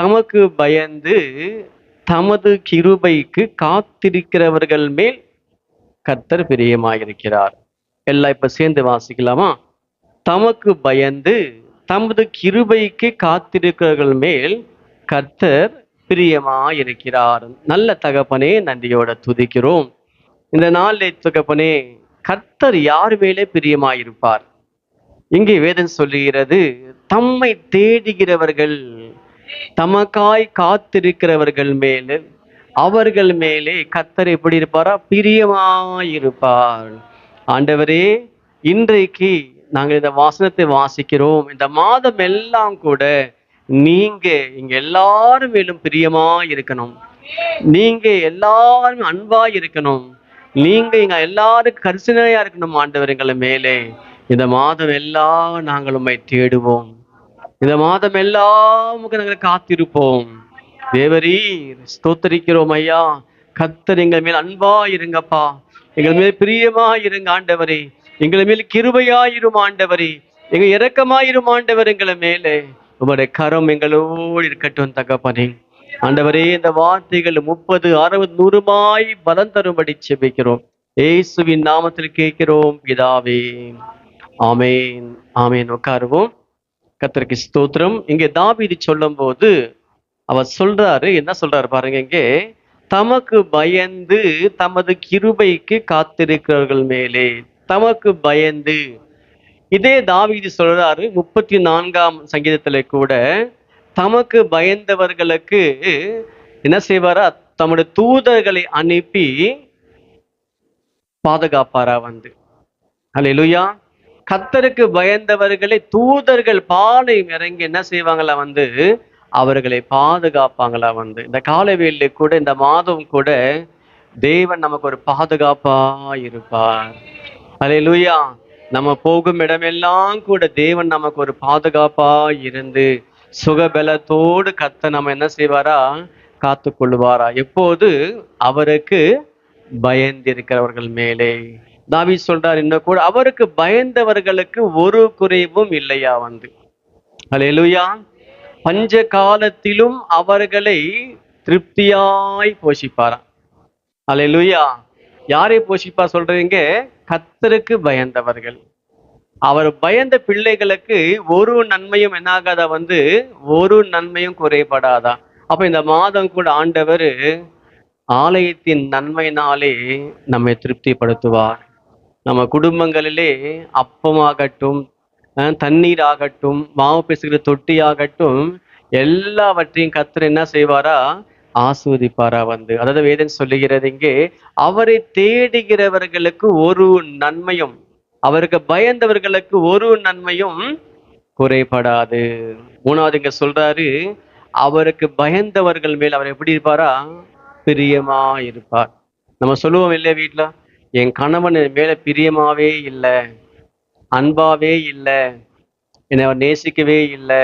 தமக்கு பயந்து தமது கிருபைக்கு காத்திருக்கிறவர்கள் மேல் கர்த்தர் பிரியமாயிருக்கிறார். எல்லாம் இப்ப சேர்ந்து வாசிக்கலாமா? தமக்கு பயந்து தமது கிருபைக்கு காத்திருக்கிறவர்கள் மேல் கர்த்தர் பிரியமாயிருக்கிறார். நல்ல தகப்பனே நன்றியோட துதிக்கிறோம். இந்த நாளில் தகப்பனே கர்த்தர் யார் மேலே பிரியமாயிருப்பார்? இங்கே வேதம் சொல்லுகிறது தம்மை தேடுகிறவர்கள் தமக்காய் காத்திருக்கிறவர்கள் மேலே அவர்கள் மேலே கத்தர் எப்படி இருப்பாரா? பிரியமாயிருப்பார். ஆண்டவரே இன்றைக்கு நாங்கள் இந்த வாசனத்தை வாசிக்கிறோம். இந்த மாதம் எல்லாம் கூட நீங்க இங்க எல்லாரும் மேலும் பிரியமா இருக்கணும் நீங்க எல்லாரும் அன்பா இருக்கணும் நீங்க இங்க எல்லாருக்கும் கரிசனையா இருக்கணும் ஆண்டவர் எங்களை மேலே. இந்த மாதம் எல்லாம் நாங்கள் உண்மை தேடுவோம். இந்த மாதம் எல்லாமுக்கு நாங்கள் காத்திருப்போம். தேவரீர் ஸ்தோத்தரிக்கிறோம் ஐயா. கத்தர் எங்கள் மேல் அன்பா இருங்கப்பா. எங்கள் மேல் பிரியமா இருங்க ஆண்டவரே. எங்கள் மேல் கிருபையாயிரும் ஆண்டவரே. எங்க இரக்கமாயிரும் ஆண்டவர் எங்களை மேலே. உங்களுடைய கரம் எங்களோடு இருக்கட்டும் தகப்பனே. ஆண்டவரே இந்த வார்த்தைகள் முப்பது அறுபது நூறுமாய் பலம் தரும்படி செபிக்கிறோம் ஏசுவின் நாமத்தில் கேட்கிறோம் பிதாவே. ஆமேன் ஆமேன். உட்காருவோம். கத்திரிக்கு ஸ்தோத்திரம். இங்கே தாவீது சொல்லும்போது அவர் சொல்றாரு என்ன சொல்றாரு பாருங்க இங்கே தமக்கு பயந்து தமது கிருபைக்கு காத்திருக்கிறவர்கள் மேலே தமக்கு பயந்து. இதே தாவீது சொல்றாரு முப்பத்தி நான்காம் சங்கீதத்துல கூட தமக்கு பயந்தவர்களுக்கு என்ன செய்வாரா? தம்முடைய தூதர்களை அனுப்பி பாதுகாப்பாரா வந்து. அல்லேலூயா கத்தருக்கு பயந்தவர்களை தூதர்கள் பாலை இறங்கி என்ன செய்வாங்களா வந்து அவர்களை பாதுகாப்பாங்களா வந்து. இந்த காலவேல கூட இந்த மாதம் கூட தேவன் நமக்கு ஒரு பாதுகாப்பா இருப்பார். அல்லேலூயா நம்ம போகும் இடமெல்லாம் கூட தேவன் நமக்கு ஒரு பாதுகாப்பா இருந்து சுகபலத்தோடு கத்த நம்ம என்ன செய்வாரா? காத்து கொள்வாரா எப்போது? அவருக்கு பயந்திருக்கிறவர்கள் மேலே. தாவி சொல்றார் இன்னும் கூட அவருக்கு பயந்தவர்களுக்கு ஒரு குறைவும் இல்லையா வந்து. அலையலுயா பஞ்ச காலத்திலும் அவர்களை திருப்தியாய் போஷிப்பாராம். அலையலுயா யாரை போஷிப்பா சொல்றீங்க கத்தருக்கு பயந்தவர்கள். அவர் பயந்த பிள்ளைகளுக்கு ஒரு நன்மையும் என்னாகாதா வந்து? ஒரு நன்மையும் குறைபடாதா. அப்ப இந்த மாதம் கூட ஆண்டவர் ஆலயத்தின் நன்மையினாலே நம்மை திருப்திப்படுத்துவார். நம்ம குடும்பங்களிலே அப்பமாகட்டும் அஹ், தண்ணீர் ஆகட்டும் மாவு பேசுகிற தொட்டி ஆகட்டும் எல்லாவற்றையும் கத்தர் என்ன செய்வாரா? ஆஸ்வதிப்பாரா வந்து. அதாவது வேதன் சொல்லுகிறது இங்கே அவரை தேடுகிறவர்களுக்கு ஒரு நன்மையும் அவருக்கு பயந்தவர்களுக்கு ஒரு நன்மையும் குறைபடாது. மூணாவது இங்க சொல்றாரு அவருக்கு பயந்தவர்கள் மேல் அவர் எப்படி இருப்பாரா? பிரியமா இருப்பார் நம்ம சொல்லுவோம் இல்லையா வீட்டுல என் கணவன் என் மேல பிரியமாவே இல்லை அன்பாவே இல்லை என்னை அவர் நேசிக்கவே இல்லை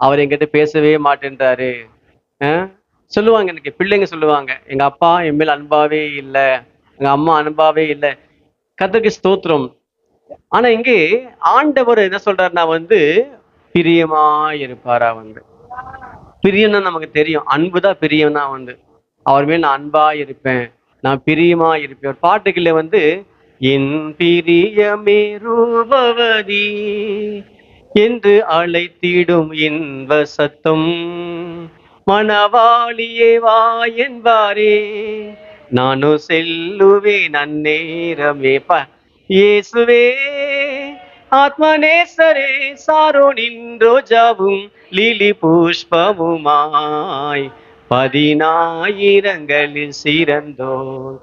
அவர் என்கிட்ட பேசவே மாட்டேன்றாரு. சொல்லுவாங்க எனக்கு பிள்ளைங்க சொல்லுவாங்க எங்க அப்பா என் மேல் அன்பாவே இல்லை எங்க அம்மா அன்பாவே இல்லை. கர்த்தருக்கு ஸ்தோத்திரம். ஆனா இங்கே ஆண்டவர் என்ன சொல்றாருன்னா வந்து பிரியமா இருப்பாரா வந்து. பிரியம்னா நமக்கு தெரியும் அன்புதான் பிரியம்னா வந்து அவர் மேல் நான் அன்பா இருப்பேன் நான் பிரியமா இருப்பேன். ஒரு பாட்டுக்குள்ள வந்து என் பிரியமே ரூபவதி என்று அழைத்திடும் இன்ப சத்தம் மணவாளியே வா என்பாரே நானும் செல்லுவேன் அந்நேரமே. ப இயேசுவே ஆத்மநேசரே நின்றோ ஜபுங் லிலி புஷ்பமுமாய். பதினாயிரங்களில் சிறந்தோர்.